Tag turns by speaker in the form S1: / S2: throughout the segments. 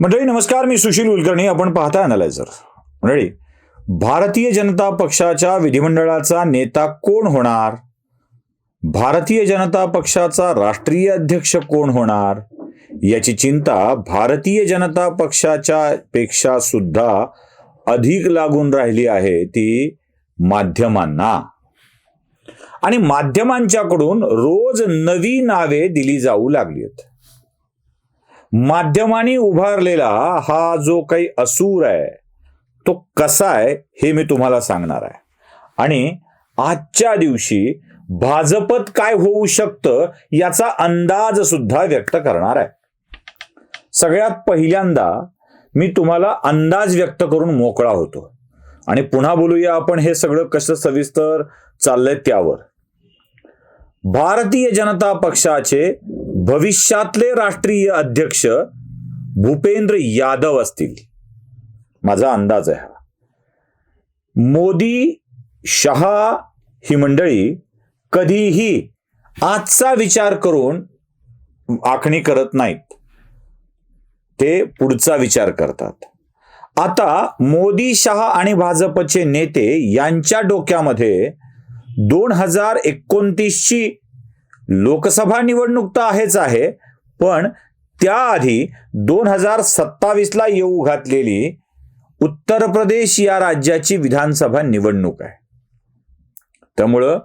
S1: मंडळी नमस्कार मी सुशील कुलकर्णी. आपण पाहता अनालायझर मंडळी भारतीय जनता पक्षाच्या विधिमंडळाचा नेता कोण होणार? भारतीय जनता पक्षाचा राष्ट्रीय अध्यक्ष कोण होणार? याची चिंता भारतीय जनता पक्षाच्या पेक्षा सुद्धा अधिक लागून राहिली आहे ती माध्यमांना. आणि माध्यमांच्याकडून रोज नवी नावे दिली जाऊ लागली आहेत. माध्यमांनी उभारलेला हा जो काही असूर आहे तो कसा आहे हे मी तुम्हाला सांगणार आहे. आणि आजच्या दिवशी भाजपत काय होऊ शकतं याचा अंदाज सुद्धा व्यक्त करणार आहे. सगळ्यात पहिल्यांदा मी तुम्हाला अंदाज व्यक्त करून मोकळा होतो. आणि पुन्हा बोलूया आपण हे सगळं कसं सविस्तर चाललंय त्यावर. भारतीय जनता पक्षाचे भविष्यातले राष्ट्रीय अध्यक्ष भूपेंद्र यादव असतील. माझा अंदाज आहे हा. मोदी शहा ही मंडळी कधीही आजचा विचार करून आखणी करत नाहीत. ते पुढचा विचार करतात. आता मोदी शहा आणि भाजपचे नेते यांच्या डोक्यामध्ये दोन हजार एकोणतीसची लोकसभा निवडणूक तर आहेच आहे पण त्याआधी दोन हजार सत्तावीसला येऊ घातलेली उत्तर प्रदेश या राज्याची विधानसभा निवडणूक आहे. त्यामुळं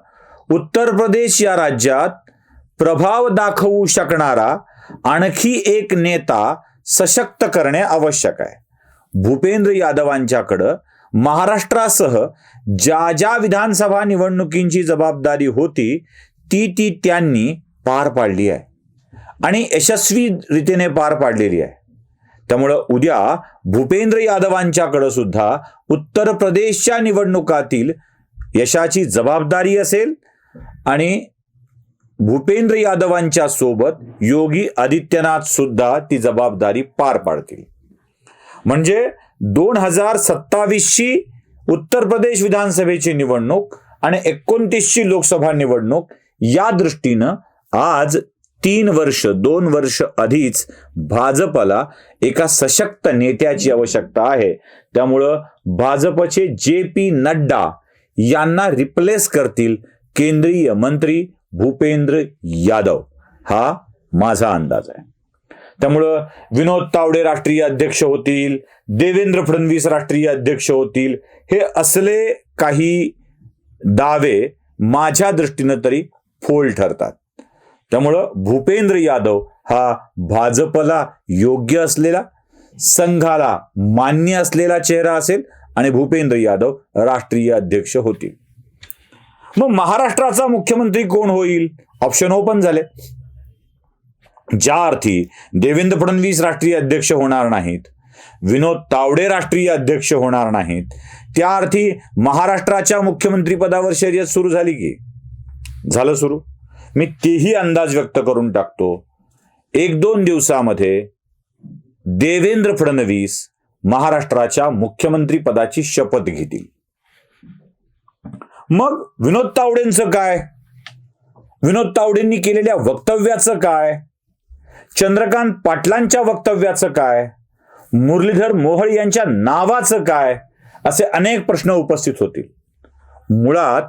S1: उत्तर प्रदेश या राज्यात प्रभाव दाखवू शकणारा आणखी एक नेता सशक्त करणे आवश्यक आहे. भूपेंद्र यादवांच्याकडं महाराष्ट्रासह ज्या ज्या विधानसभा निवडणुकींची जबाबदारी होती ती ती त्यांनी पार पाडली आहे. आणि यशस्वी रीतीने पार पाडलेली आहे. त्यामुळं उद्या भूपेंद्र यादवांच्याकडं सुद्धा उत्तर प्रदेशच्या निवडणुकातील यशाची जबाबदारी असेल आणि भूपेंद्र यादवांच्या सोबत योगी आदित्यनाथ सुद्धा ती जबाबदारी पार पाडतील. म्हणजे दोन हजार सत्तावीसची उत्तर प्रदेश विधानसभेची निवडणूक आणि एकोणतीसची लोकसभा निवडणूक या दृष्टीनं आज तीन वर्ष दोन वर्ष आधीच भाजपला एका सशक्त नेत्याची आवश्यकता आहे. त्यामुळं भाजपचे जे पी नड्डा यांना रिप्लेस करतील केंद्रीय मंत्री भूपेंद्र यादव. हा माझा अंदाज आहे. त्यामुळं विनोद तावडे राष्ट्रीय अध्यक्ष होतील देवेंद्र फडणवीस राष्ट्रीय अध्यक्ष होतील हे असले काही दावे माझ्या दृष्टीनं तरी फोल ठरतात. त्यामुळं भूपेंद्र यादव हा भाजपला योग्य असलेला संघाला मान्य असलेला चेहरा असेल आणि भूपेंद्र यादव राष्ट्रीय अध्यक्ष होतील. मग महाराष्ट्राचा मुख्यमंत्री कोण होईल? ऑप्शन ओपन झाले. ज्या अर्थी देवेंद्र फडणवीस राष्ट्रीय अध्यक्ष होणार नाहीत विनोद तावडे राष्ट्रीय अध्यक्ष होणार नाहीत त्या अर्थी महाराष्ट्राच्या मुख्यमंत्री पदावर शर्यत सुरू झाली की झालं सुरू. मी तेही अंदाज व्यक्त करून टाकतो. एक दोन दिवसामध्ये देवेंद्र फडणवीस महाराष्ट्राच्या मुख्यमंत्री पदाची शपथ घेतील. मग विनोद तावडेंचं काय? विनोद तावडेंनी केलेल्या वक्तव्याचं काय? चंद्रकांत पाटलांच्या वक्तव्याचं काय? मुरलीधर मोहळ यांच्या नावाचं काय? असे अनेक प्रश्न उपस्थित होतील. मुळात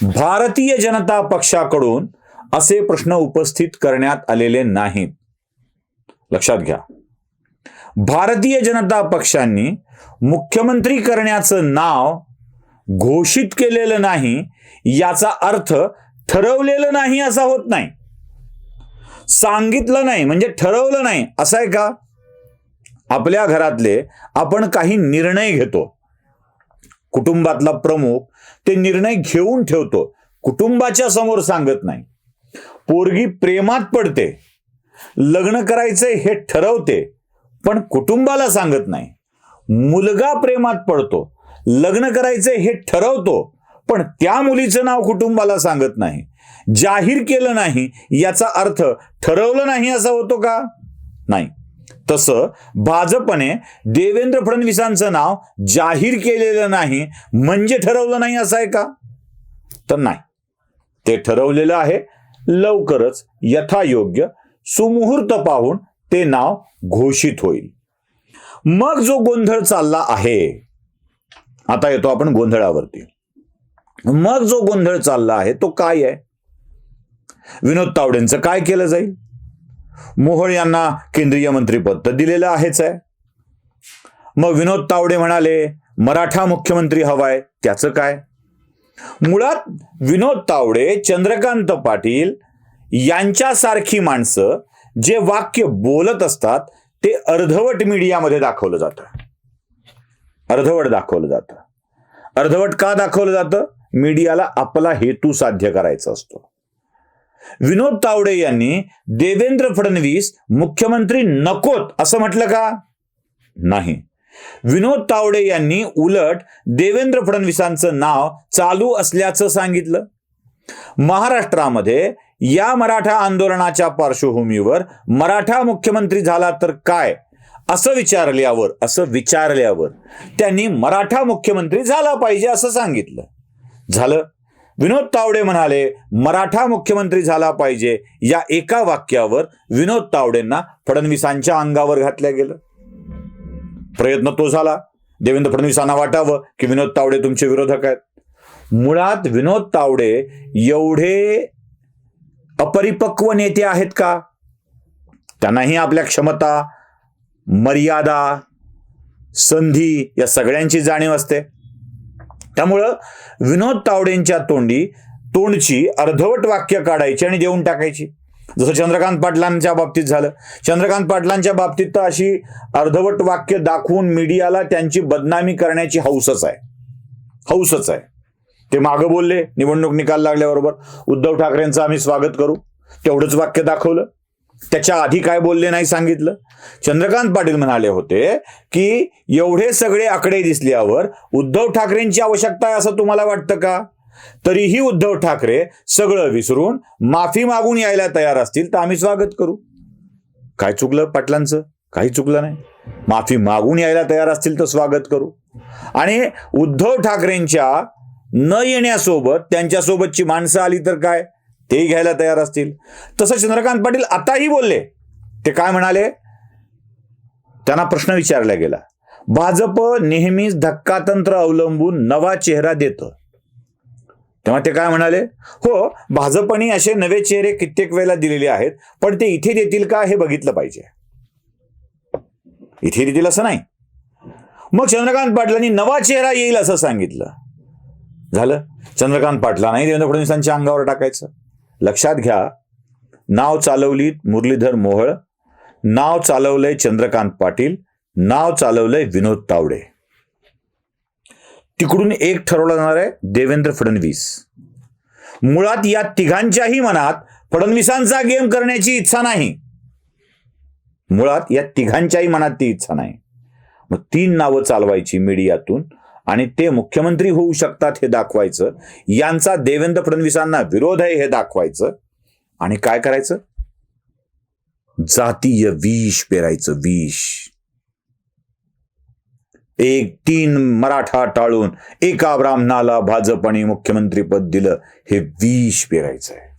S1: भारतीय जनता पक्षाकडून असे प्रश्न उपस्थित करण्यात आलेले नाहीत. लक्षात घ्या. भारतीय जनता पक्षांनी मुख्यमंत्री करण्याचं नाव घोषित केलेलं नाही याचा अर्थ ठरवलेलं नाही असा होत नाही. सांगितलं नाही म्हणजे ठरवलं नाही असं आहे का? आपल्या घरातले आपण काही निर्णय घेतो. कुटुंबातला प्रमुख ते निर्णय घेऊन ठेवतो. कुटुंबाच्या समोर सांगत नाही. पोरगी प्रेमात पडते. लग्न करायचंय हे ठरवते पण कुटुंबाला सांगत नाही. मुलगा प्रेमात पडतो. लग्न करायचंय हे ठरवतो पण त्या मुलीचं नाव कुटुंबाला सांगत नाही. जाहीर केलं नाही याचा अर्थ ठरवलं नाही असा होतो का? नाही. तसं भाजपने देवेंद्र फडणवीसांचं नाव जाहीर केलेलं नाही. म्हणजे ठरवलं नाही असं आहे का? तर नाही. ते ठरवलेलं आहे. लवकरच यथायोग्य सुमुहूर्त पाहून ते नाव घोषित होईल. मग जो गोंधळ चालला आहे आता येतो आपण गोंधळावरती. मग जो गोंधळ चालला आहे तो काय आहे? विनोद तावडेंचं काय केलं जाईल? मोहोळ यांना केंद्रीय मंत्रीपद तर दिलेलं आहेच आहे. मग विनोद तावडे म्हणाले मराठा मुख्यमंत्री हवाय त्याचं काय? मुळात विनोद तावडे चंद्रकांत पाटील यांच्यासारखी माणसं जे वाक्य बोलत असतात ते अर्धवट मीडियामध्ये दाखवलं जातं. अर्धवट दाखवलं जातं. अर्धवट का दाखवलं जातं? मीडियाला आपला हेतू साध्य करायचा असतो. विनोद तावडे यांनी देवेंद्र फडणवीस मुख्यमंत्री नकोत असं म्हटलं का? नाही. विनोद तावडे यांनी उलट देवेंद्र फडणवीसांचं नाव चालू असल्याचं सांगितलं. महाराष्ट्रामध्ये या मराठा आंदोलनाच्या पार्श्वभूमीवर मराठा मुख्यमंत्री झाला तर काय? असं विचारल्यावर असं विचारल्यावर त्यांनी मराठा मुख्यमंत्री झाला पाहिजे असं सांगितलं. झालं. विनोद तावडे म्हणाले मराठा मुख्यमंत्री झाला पाहिजे. या एका वाक्यावर विनोद तावडेंना फडणवीसांच्या अंगावर घातल्या गेलं. प्रयत्न तो झाला. देवेंद्र फडणवीसांना वाटावं की विनोद तावडे तुमचे विरोधक आहेत. मुळात विनोद तावडे एवढे अपरिपक्व नेते आहेत का? त्यांनाही आपल्या क्षमता मर्यादा संधी या सगळ्यांची जाणीव असते. त्यामुळं विनोद तावडेंच्या तोंडी तोंडची अर्धवट वाक्य काढायची आणि देऊन टाकायची. जसं चंद्रकांत पाटलांच्या बाबतीत झालं. चंद्रकांत पाटलांच्या बाबतीत तर अशी अर्धवट वाक्य दाखवून मीडियाला त्यांची बदनामी करण्याची हौसच आहे. हौसच आहे. ते मागं बोलले निवडणूक निकाल लागल्याबरोबर. उद्धव ठाकरेंचं आम्ही स्वागत करू. तेवढंच वाक्य दाखवलं. त्याच्या आधी काय बोलले नाही सांगितलं? चंद्रकांत पाटील म्हणाले होते की एवढे सगळे आकडे दिसल्यावर उद्धव ठाकरेंची आवश्यकता आहे असं तुम्हाला वाटतं का? तरीही उद्धव ठाकरे सगळं विसरून माफी मागून यायला तयार असतील तर आम्ही स्वागत करू. काय चुकलं पाटलांचं? काही चुकलं नाही. माफी मागून यायला तयार असतील तर स्वागत करू. आणि उद्धव ठाकरेंच्या न येण्यासोबत त्यांच्यासोबतची माणसं आली तर काय? तेही घ्यायला तयार असतील. तसं चंद्रकांत पाटील आताही बोलले. ते काय म्हणाले? त्यांना प्रश्न विचारला गेला. भाजप नेहमीच धक्कातंत्र अवलंबून नवा चेहरा देतं. तेव्हा ते काय म्हणाले? हो भाजपने असे नवे चेहरे कित्येक वेळेला दिलेले आहेत पण ते इथे देतील का हे बघितलं पाहिजे. इथे देतील असं नाही. मग चंद्रकांत पाटलांनी नवा चेहरा येईल असं सांगितलं. झालं. चंद्रकांत पाटला नाही देवेंद्र फडणवीसांच्या अंगावर टाकायचं. लक्षात घ्या. नाव चालवलीत मुरलीधर मोहळ. नाव चालवलंय चंद्रकांत पाटील. नाव चालवलंय विनोद तावडे. तिकडून एक ठरवलं जाणार आहे देवेंद्र फडणवीस. मुळात या तिघांच्याही मनात फडणवीसांचा गेम करण्याची इच्छा नाही. मुळात या तिघांच्याही मनात ती इच्छा नाही. मग तीन नावं चालवायची मीडियातून. आणि ते मुख्यमंत्री होऊ शकतात हे दाखवायचं. यांचा देवेंद्र फडणवीसांना विरोध आहे हे दाखवायचं. आणि काय करायचं? जातीय विष पेरायचं विष. एक तीन मराठा टाळून एका ब्राह्मणाला भाजपने मुख्यमंत्रीपद दिलं हे विष पेरायचं आहे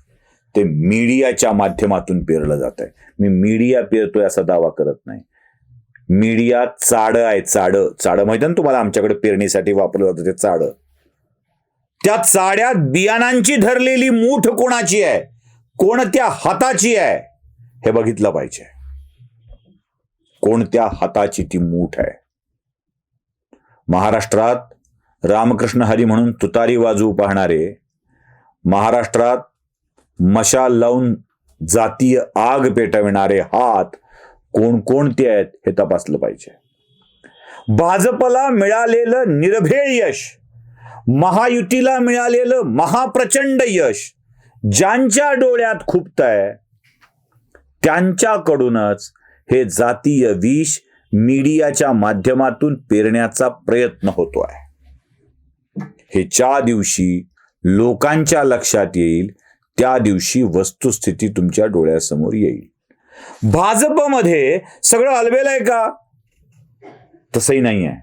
S1: ते मीडियाच्या माध्यमातून पेरलं जात आहे मी मीडिया पेरतोय असा दावा करत नाही. मीडिया चाड आहे चाड. चाड माहिती ना तुम्हाला? आमच्याकडे पेरणीसाठी वापरलं जातं ते चाड. त्या चाड्यात बियाणांची धरलेली मूठ कोणाची आहे? कोणत्या हाताची आहे? हे बघितलं पाहिजे. कोणत्या हाताची ती मूठ आहे? महाराष्ट्रात रामकृष्ण हरी म्हणून तुतारी वाजवू पाहणारे महाराष्ट्रात मशाल लावून जातीय आग पेटविणारे हात कोण कोणते आहेत हे तपासलं पाहिजे. भाजपला मिळालेलं निर्भेळ यश महायुतीला मिळालेलं महाप्रचंड यश ज्यांच्या डोळ्यात खुपत आहे त्यांच्याकडूनच हे जातीय विष मीडियाच्या माध्यमातून पेरण्याचा प्रयत्न होतो आहे. हे ज्या दिवशी लोकांच्या लक्षात येईल त्या दिवशी वस्तुस्थिती तुमच्या डोळ्यासमोर येईल. भाजपमध्ये सगळं अलबेल आहे का? तसंही नाही आहे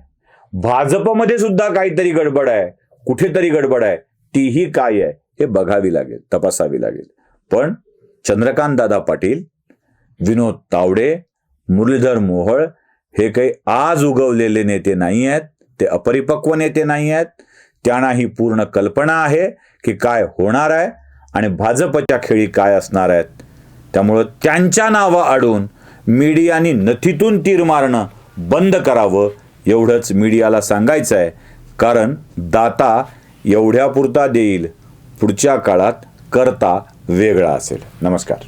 S1: भाजपमध्ये सुद्धा काहीतरी गडबड आहे. कुठेतरी गडबड आहे. तीही काय आहे हे बघावी लागेल तपासावी लागेल. पण चंद्रकांत दादा पाटील विनोद तावडे मुरलीधर मोहोळ हे काही आज उगवलेले नेते नाही आहेत ते अपरिपक्व नेते नाही आहेत. त्यांना ही पूर्ण कल्पना आहे की काय होणार आहे आणि भाजपच्या खेळी काय असणार आहेत त्यामुळं त्यांच्या नावं आडून मीडियानी नथीतून तीर मारणं बंद करावं एवढंच मीडियाला सांगायचं आहे कारण दाता एवढ्यापुरता देईल पुढच्या काळात करता वेगळा असेल. नमस्कार.